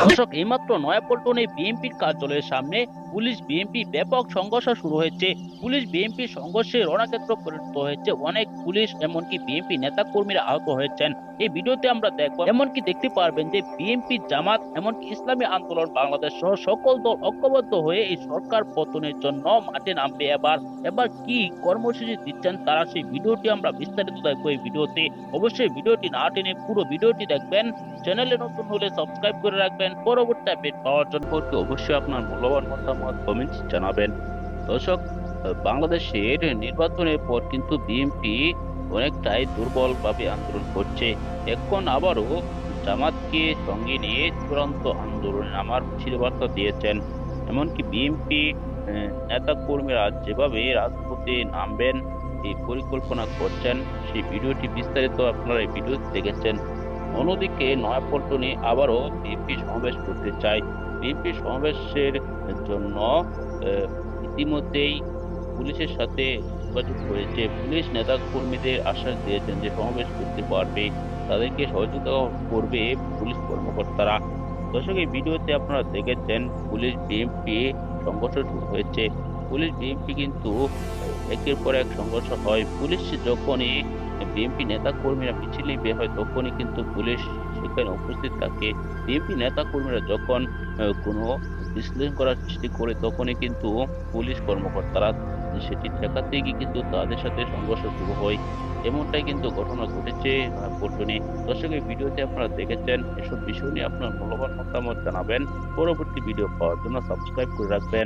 দর্শক এইমাত্র নয়াপল্টনে বিএনপির কার্যালয়ের সামনে পুলিশ বিএনপি ব্যাপক সংঘর্ষ শুরু হয়েছে। পুলিশ বিএনপি সংঘর্ষে রণক্ষেত্র পরিণত হয়েছে। অনেক পুলিশ এমনকি বিএনপি নেতা কর্মীরা আহত হয়েছেন। এই ভিডিওতে আমরা দেখব, এমনকি দেখতে পারবেন যে বিএনপি জামাত এমনকি ইসলামী আন্দোলন বাংলাদেশ সহ সকল দল ঐক্যবদ্ধ হয়ে এই সরকার পতনের জন্য মাঠে নামবে এবার। এবার কি কর্মসূচি দিচ্ছেন তারা সেই ভিডিওটি আমরা বিস্তারিত দেখব এই ভিডিওতে। অবশ্যই ভিডিওটি না টেনে পুরো ভিডিওটি দেখবেন। চ্যানেলে নতুন হলে সাবস্ক্রাইব করে রাখবেন। পরবর্তী আপডেট পাওয়ার জন্য করতে অবশ্যই আপনার মূল্যবান মতামত কমেন্টস জানাবেন। দর্শক বাংলাদেশের নির্বাচনের পর কিন্তু বিএনপি অনেকটাই দুর্বলভাবে আন্দোলন করছে। এখন আবারও জামাতকে সঙ্গে নিয়ে চূড়ান্ত আন্দোলনে নামার বার্তা দিয়েছেন। এমনকি বিএনপি নেতা কর্মীরা যেভাবে রাজপথে নামবেন, এই পরিকল্পনা করছেন, সেই ভিডিওটি বিস্তারিত আপনারা এই ভিডিওতে দেখেছেন। অন্যদিকে নয়াপল্টনে আবারও বিএনপি সমাবেশ করতে চায় বিএনপি সমাবেশের জন্য ইতিমধ্যেই পুলিশের সাথে যোগাযোগ করেছে পুলিশ নেতা কর্মীদের আশ্বাস দিয়েছেন যে সমাবেশ করতে পারবে, তাদেরকে সহযোগিতা করবে পুলিশ কর্মকর্তারা। দর্শক, এই ভিডিওতে আপনারা দেখেছেন পুলিশ বিএনপি সংঘর্ষ শুরু হয়েছে। পুলিশ বিএনপি কিন্তু একের পর এক সংঘর্ষ হয়। পুলিশ যখনই বিএনপি নেতা কর্মীরা মিছিলে বের হয় তখনই কিন্তু পুলিশ সেখানে উপস্থিত থাকে। বিএনপি নেতা কর্মীরা যখন কোনো বিশৃঙ্খলা সৃষ্টি করে তখনই কিন্তু পুলিশ কর্মকর্তারা সেটি ঠেকাতে গিয়ে কিন্তু তাদের সাথে সংঘর্ষ শুরু হয়। এমনটাই কিন্তু ঘটনা ঘটেছে পল্টনে দর্শক, এই ভিডিওতে আপনারা দেখেছেন, এসব বিষয় নিয়ে আপনার মূল্যবান মতামত জানাবেন। পরবর্তী ভিডিও পাওয়ার জন্য সাবস্ক্রাইব করে রাখবেন।